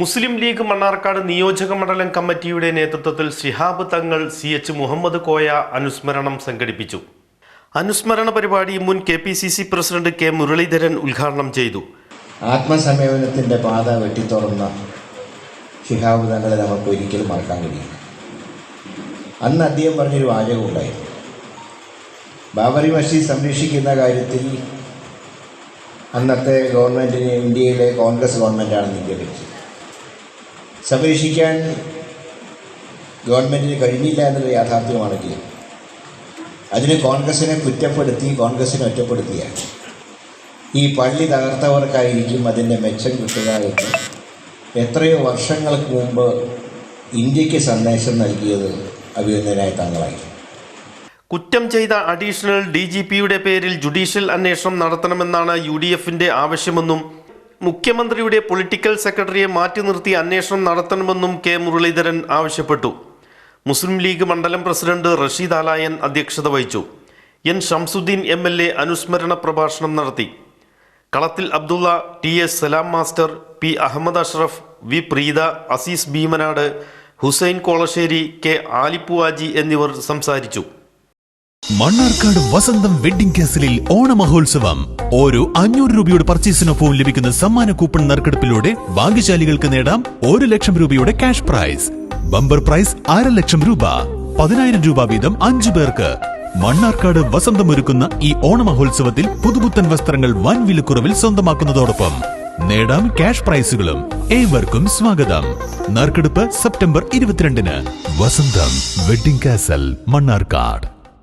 മുസ്ലിം league Mannarkkad നിയോജക മണ്ഡലം കമ്മിറ്റിയുടെ നേതൃത്വത്തിൽ ശിഹാബ് തങ്ങൾ സി എച്ച് മുഹമ്മദ് കോയ അനുസ്മരണം സംഘടിപ്പിച്ചു. അനുസ്മരണ പരിപാടി മുൻ K P C C president K Muraleedharan ഉദ്ഘാടനം ചെയ്തു. ആത്മസംയമനത്തിന്റെ പാത വെട്ടിത്തുറന്ന ശിഹാബ് തങ്ങളെ നമുക്ക് ഒരിക്കലും മറക്കാൻ കഴിയില്ല. അന്ന് അദ്ദേഹം പറഞ്ഞൊരു വാചകം ഉണ്ടായിരുന്നു. ബാബറി മസ്ജിദ് സംരക്ഷിക്കുന്ന കാര്യത്തിൽ അന്നത്തെ ഗവൺമെന്റിന് ഇന്ത്യയിലെ കോൺഗ്രസ് ഗവൺമെന്റാണ് ഭരിച്ചത് സംരക്ഷിക്കാൻ ഗവൺമെന്റിന് കഴിഞ്ഞില്ല എന്നുള്ള യാഥാർത്ഥ്യമാണെങ്കിൽ അതിന് കോൺഗ്രസിനെ കുറ്റപ്പെടുത്തി കോൺഗ്രസിനെ ഒറ്റപ്പെടുത്തിയാണ് ഈ പള്ളി തകർത്തവർക്കായിരിക്കും അതിന്റെ മെച്ചം കിട്ടുക എന്ന് എത്രയോ വർഷങ്ങൾക്ക് മുമ്പ് ഇന്ത്യയ്ക്ക് സന്ദേശം നൽകിയത് അഭിനന്ദനായ താങ്കളായി. കുറ്റം ചെയ്ത അഡീഷണൽ ഡി ജി പിയുടെ പേരിൽ ജുഡീഷ്യൽ അന്വേഷണം നടത്തണമെന്നാണ് യു ഡി എഫിന്റെ ആവശ്യമെന്നും മുഖ്യമന്ത്രിയുടെ പൊളിറ്റിക്കൽ സെക്രട്ടറിയെ മാറ്റി നിർത്തി അന്വേഷണം നടത്തണമെന്നും കെ മുരളീധരൻ ആവശ്യപ്പെട്ടു. മുസ്ലിം ലീഗ് മണ്ഡലം പ്രസിഡന്റ് റഷീദ് ആലായൻ അധ്യക്ഷത വഹിച്ചു. N Shamsuddin M L A അനുസ്മരണ പ്രഭാഷണം നടത്തി. Kalathil Abdulla T S Salam master P Ahmed Ashraf V Preetha Azeez Bheemanad Hussain Kolassery K ആലിപ്പുവാജി എന്നിവർ സംസാരിച്ചു. മണ്ണാർക്കാട് വസന്തം വെഡിംഗ് കാസലിൽ ഓണമഹോത്സവം. ഓരോ അഞ്ഞൂറ് രൂപയുടെ പർച്ചേസിനൊപ്പവും ലഭിക്കുന്ന സമ്മാന കൂപ്പൺ നറുക്കെടുപ്പിലൂടെ ഭാഗ്യശാലികൾക്ക് നേടാം ഒരു ലക്ഷം രൂപയുടെ ക്യാഷ് പ്രൈസ്. ബമ്പർ പ്രൈസ് അര ലക്ഷം രൂപ. പതിനായിരം രൂപ വീതം അഞ്ചു പേർക്ക്. മണ്ണാർക്കാട് വസന്തം ഒരുക്കുന്ന ഈ ഓണമഹോത്സവത്തിൽ പുതുപുത്തൻ വസ്ത്രങ്ങൾ വൻ വിലക്കുറവിൽ സ്വന്തമാക്കുന്നതോടൊപ്പം നേടാം ക്യാഷ് പ്രൈസുകളും. ഏവർക്കും സ്വാഗതം. നറുക്കെടുപ്പ് സെപ്റ്റംബർ ഇരുപത്തിരണ്ടിന്. വസന്തം വെഡിംഗ് കാസൽ മണ്ണാർക്കാട്.